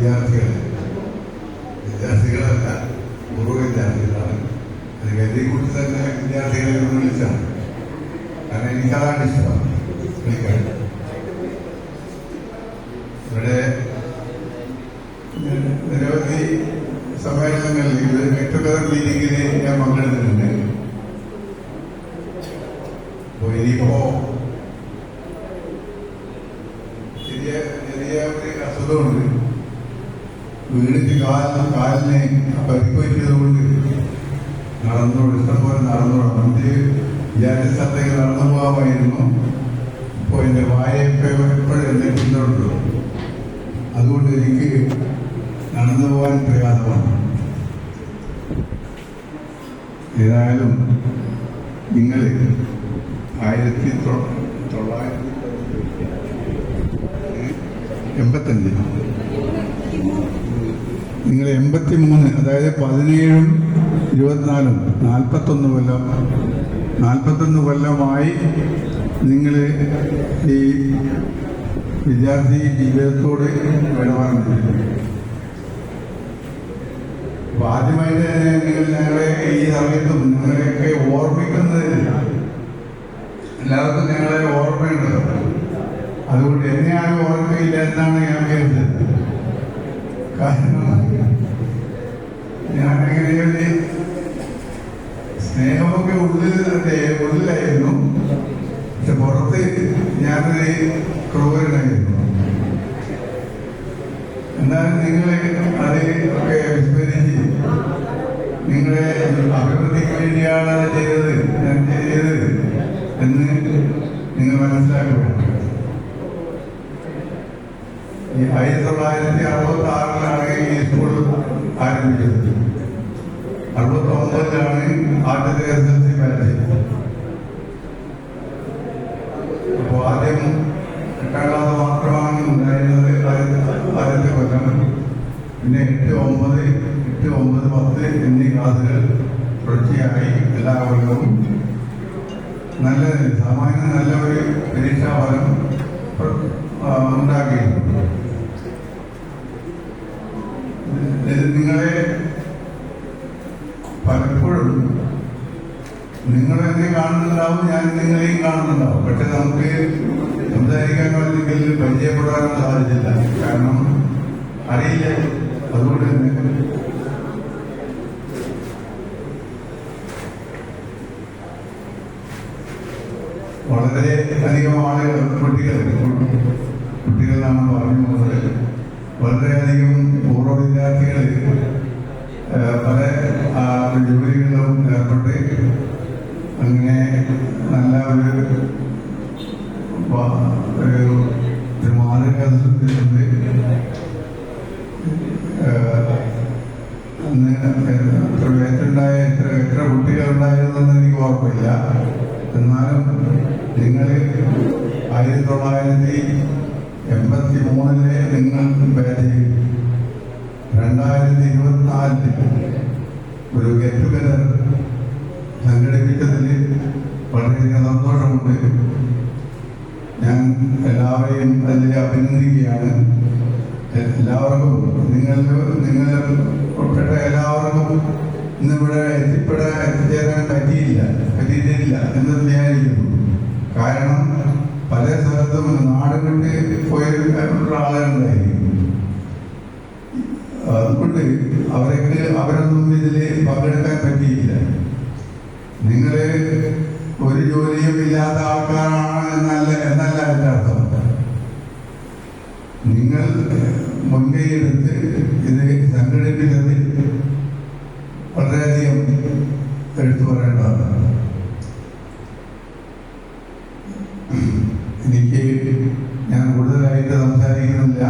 വിദ്യാർത്ഥികൾ വിദ്യാർത്ഥികളല്ല പൂർവ വിദ്യാർത്ഥികളാണ്. അത് കരുതി തന്നെ വിദ്യാർത്ഥികളെ ഒന്ന് വിളിച്ചാണ് കാരണം എനിക്കതാണ് ഇഷ്ടം. വിളിക്കാൻ. ഇവിടെ നിരവധി സമ്മേളനങ്ങളിൽ ഇത് ഗെറ്റുഗതർ മീറ്റിംഗിന് ഞാൻ പങ്കെടുത്തിട്ടുണ്ട്. അപ്പോൾ ഇനിയിപ്പോ ചെറിയ ചെറിയ ഒരു അസുഖമുണ്ട്. വീണിട്ട് കാലിന് കാലിനെ പരിപ്പറ്റിയതുകൊണ്ട് നടന്നോളൂ ഇഷ്ടംപോലെ നടന്നോളാം നമുക്ക് വിചാരിച്ച സ്ഥലത്തേക്ക് നടന്നു പോകാമായിരുന്നു ഇപ്പോൾ എന്റെ വായയൊക്കെ എപ്പോഴും എന്നെ പിന്തുടരുള്ളൂ അതുകൊണ്ട് എനിക്ക് നടന്നു പോകാൻ പ്രയാസമാണ് ഏതായാലും നിങ്ങൾ ആയിരത്തി തൊള്ളായിരത്തി എൺപത്തഞ്ച് നിങ്ങൾ എൺപത്തി മൂന്ന് അതായത് പതിനേഴും ഇരുപത്തിനാലും നാൽപ്പത്തൊന്ന് കൊല്ലം. നാൽപ്പത്തൊന്ന് കൊല്ലമായി നിങ്ങൾ ഈ വിദ്യാർത്ഥി ജീവിതത്തോട് ഇടപെടുന്നത് അപ്പൊ ആദ്യമായിട്ട് തന്നെ നിങ്ങൾ ഞങ്ങളെ ഈ സമയത്തും നിങ്ങളെയൊക്കെ ഓർമ്മിക്കുന്നതില്ല എല്ലാവർക്കും ഞങ്ങളെ ഓർമ്മയുണ്ട്. അതുകൊണ്ട് എന്നെ ആരും ഓർമ്മയില്ല എന്നാണ് ഞാൻ കരുതുന്നത്. കാരണം ഞാൻ അങ്ങനെ സ്നേഹമൊക്കെ തന്നെ ഉള്ളിലായിരുന്നു പക്ഷെ പുറത്ത് ഞാനൊരു ക്രൂരനായിരുന്നു. എന്നാലും നിങ്ങളെ അത് ഒക്കെ വിസ്മരിച്ച് നിങ്ങളെ അഭിവൃദ്ധിക്ക് വേണ്ടിയാണ് അത് ചെയ്തത് ഞാൻ ചെയ്തത് എന്ന് നിങ്ങൾ മനസ്സിലാക്കുക ആയിരത്തി തൊള്ളായിരത്തി അറുപത്തി ആറിലാണ് ഈ സ്കൂൾ ആരംഭിച്ചത്. അറുപത്തി ഒമ്പതിലാണ് ആദ്യത്തെ എസ് എൽ സി ആദ്യം എട്ടാം ക്ലാസ് മാത്രമാണ് ഉണ്ടായിരുന്നത് ആദ്യത്തെ കൊല്ലം പിന്നെ എട്ട് ഒമ്പത് എട്ട് ഒമ്പത് പത്ത് എന്നീ ക്ലാസ്സുകൾ തുടർച്ചയായി എല്ലാ കൊല്ലവും. നല്ല സാമാന്യം നല്ല ഒരു പരീക്ഷാ ഫലം ആ, ഉണ്ടാക്കിയിട്ടുണ്ട്. നിങ്ങളെ പലപ്പോഴും നിങ്ങൾ എന്നെ കാണുന്നുണ്ടാവും ഞാൻ നിങ്ങളെയും കാണുന്നുണ്ടാവും. പക്ഷെ നമുക്ക് സംസാരിക്കാൻ അല്ലെങ്കിൽ പരിചയപ്പെടാനും സാധിച്ചില്ല കാരണം അറിയില്ല. അതുകൊണ്ട് തന്നെ. വളരെ അധികം ആളുകൾ കുട്ടികൾ കുട്ടികളാണ് പറഞ്ഞു പോകുന്നത് വളരെയധികം പൂർവ വിദ്യാർത്ഥികൾ പല ജോലികളിലും ഏർപ്പെട്ട് അങ്ങനെ നല്ല ഒരു ഒരു എത്ര എത്ര എത്ര കുട്ടികളുണ്ടായിരുന്നെന്ന് എനിക്ക് ഓർമ്മയില്ല എന്നാലും നിങ്ങൾ ആയിരത്തി തൊള്ളായിരത്തി എൺപത്തി നിങ്ങൾ രണ്ടായിരത്തി ഇരുപത്തിനാലിൽ ഒരു ഗെറ്റ് സംഘടിപ്പിച്ചതിൽ വളരെയധികം സന്തോഷമുണ്ട്. ഞാൻ എല്ലാവരെയും അതിൽ അഭിനന്ദിക്കുകയാണ്. എല്ലാവർക്കും നിങ്ങൾ നിങ്ങൾ ഉൾപ്പെട്ട എല്ലാവർക്കും ഇന്നിവിടെ എത്തിപ്പെടാൻ എത്തിച്ചേരാൻ പറ്റിയില്ല പറ്റിയിട്ടില്ല എന്ന് വിചാരിക്കുന്നു. കാരണം പല സ്ഥലത്തും നാടുകളിൽ പോയിട്ടുള്ള ആളുകളുണ്ടായിരിക്കും. അതുകൊണ്ട് അവരൊക്കെ അവരൊന്നും ഇതിൽ പങ്കെടുക്കാൻ പറ്റിയില്ല നിങ്ങൾ ഒരു ജോലിയും ഇല്ലാത്ത ആൾക്കാരാണ് എന്നല്ല എന്നല്ല എന്റെ അർത്ഥം നിങ്ങൾ മുൻകൈയെടുത്ത് ഇത് സംഘടിപ്പിച്ചതിൽ വളരെയധികം എടുത്തു പറയേണ്ടതാണ്. എനിക്ക് ഞാൻ കൂടുതലായിട്ട് സംസാരിക്കുന്നില്ല.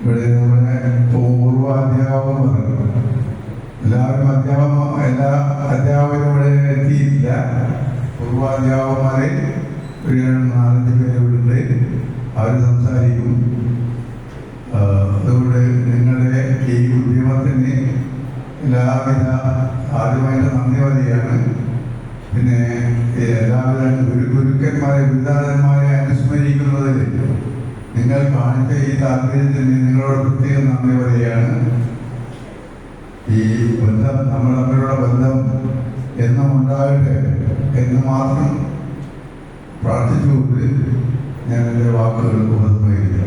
ഇവിടെ നമ്മുടെ പൂർവ അധ്യാപകർ പറഞ്ഞു. എല്ലാവരും അധ്യാപക എല്ലാ അധ്യാപകരും ഇവിടെ എത്തിയിട്ടില്ല. പൂർവ ഒരു നാലഞ്ച് പേര് ഉണ്ട് അവർ സംസാരിക്കും. ഉദ്യമത്തിന് എല്ലാവിധ ആദ്യമായിട്ട് നന്ദി പിന്നെ എല്ലാവിധ ഗുരു ഗുരുക്കന്മാരെ ഗുരുദാസന്മാരെ അനുസ്മരിക്കുന്നതിൽ നിങ്ങൾ കാണിച്ച ഈ താല്പര്യത്തിന് നിങ്ങളോട് പ്രത്യേകം നന്ദി പറയുകയാണ്. ഈ ബന്ധം നമ്മൾ തമ്മിലുള്ള ബന്ധം എന്നും ഉണ്ടാകട്ടെ എന്ന് മാത്രം പ്രാർത്ഥിച്ചുകൊണ്ട് ഞാൻ എന്റെ വാക്കുകൾ ഉപസംഹരിക്കാം